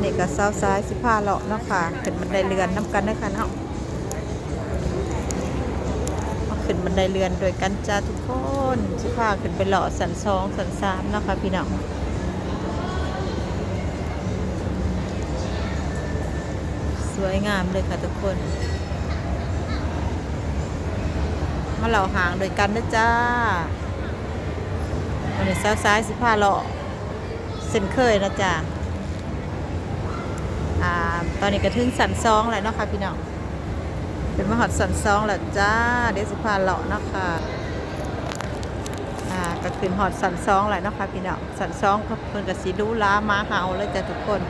มันนี่ก็เศร้าซ้ายสิพาเลาะเนาะค่ะขึ้นบันไดเรือนน้ำกันเด้อค่ะเนาะมาขึ้นบันไดเรือนโดยกันจ้าทุกคนสิพาขึ้นไปเลาะสันสองสันสามนะคะพี่น้องสวยงามเลยค่ะทุกคนมาเหล่าหางโดยกันนะจ้าวันนี้เศร้าซ้ายสิพาเลาะเส้นเคยนะจ้า ตอนนี้ก็ถึงสันซองแล้วเนาะค่ะพี่น้อง เป็นมหอดสันซองแล้วจ้า เดยวสิพาเลาะเนาะค่ะอ่าก็ขึ้นหอดสันซองแล้วเนาะค่ะพี่น้องสันซองก็เพิ่นก็สิรู้ล้ามาเฮาเลยจ้ะทุกคน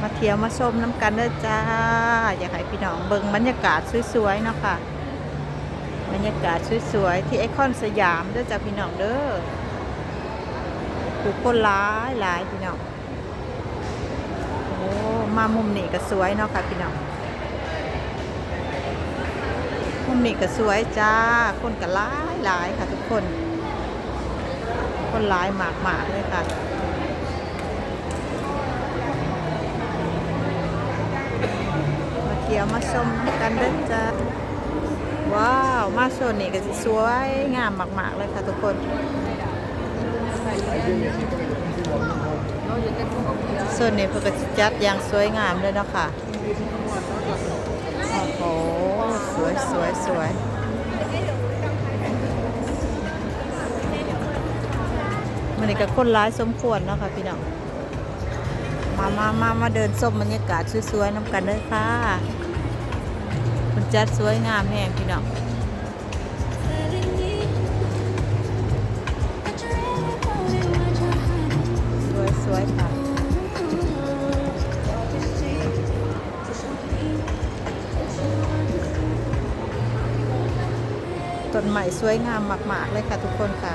มาเที่ยวมาชมน้ำกันเด้อจ้า อยากให้พี่น้องเบิ่งบรรยากาศสวยๆเนาะค่ะ บรรยากาศสวยๆที่ไอคอนสยามเด้อจ้ะพี่น้องเด้อ ผู้คนหลายหลายพี่น้องโอ้มามุมนี้ก็สวยเนาะค่ะพี่น้องมุมนี้ก็สวยจ้า คนก็หลายหลายค่ะทุกคน คนหลายมากมากเลยค่ะมาเที่ยวมาชมกันเด้อจ้าว้าว มาโซนนี้ก็สิสวยงามมาก ๆ เลยค่ะทุกคน ส่วนนี้เพื่อก็สิจัดอย่างสวยงามเลยเนาะค่ะโอ้โหสวยสวยสวยมันนี่ก็คนร้ายสมควรเนาะค่ะพี่น้องมามามามาเดินชมบรรยากาศสวยๆน้ำกันเลยค่ะ มันจัดสวยงามแห้งพี่น้อง ต้นใหม่สวยงามมาก ๆ เลยค่ะทุกคนค่ะ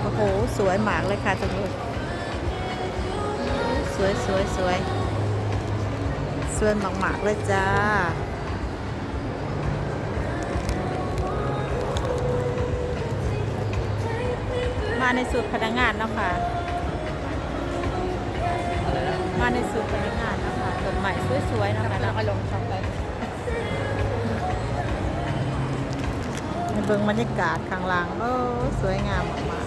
โอ้โห สวยมากเลยค่ะทุกคนสวยสวยสวยสวยมาก ๆ เลยจ้ามาในสูตรพนักงานนะค่ะมาในสูตรพนักงานนะคะต้นใหม่สวยๆนะคะแล้วก็ลงช่องไปให้ เบิ่งบรรยากาศข้างล่างโอ้สวยงามมาก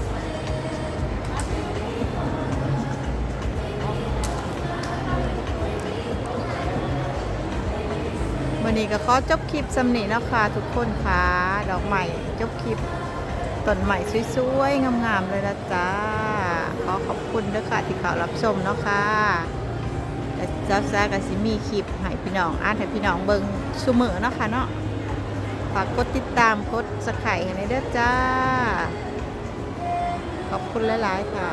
วันนี้ก็ขอจบคลิปสำนีนะคะทุกคนค่ะดอกใหม่จบคลิปต้นใหม่สวยๆ งามๆ เลยนะจ๊ะขอขอบคุณด้วยค่ะที่เขารับชมเนาะค่ะแต่เจ้าซ่กับซิมีคลิปให้พี่น้องอ่านให้พี่น้องเบิงชูมือเนาะค่ะเนาะ ฝากกดติดตามกดสไครต์ให้ในเด้อจ้า ขอบคุณหลาย ๆ ค่ะ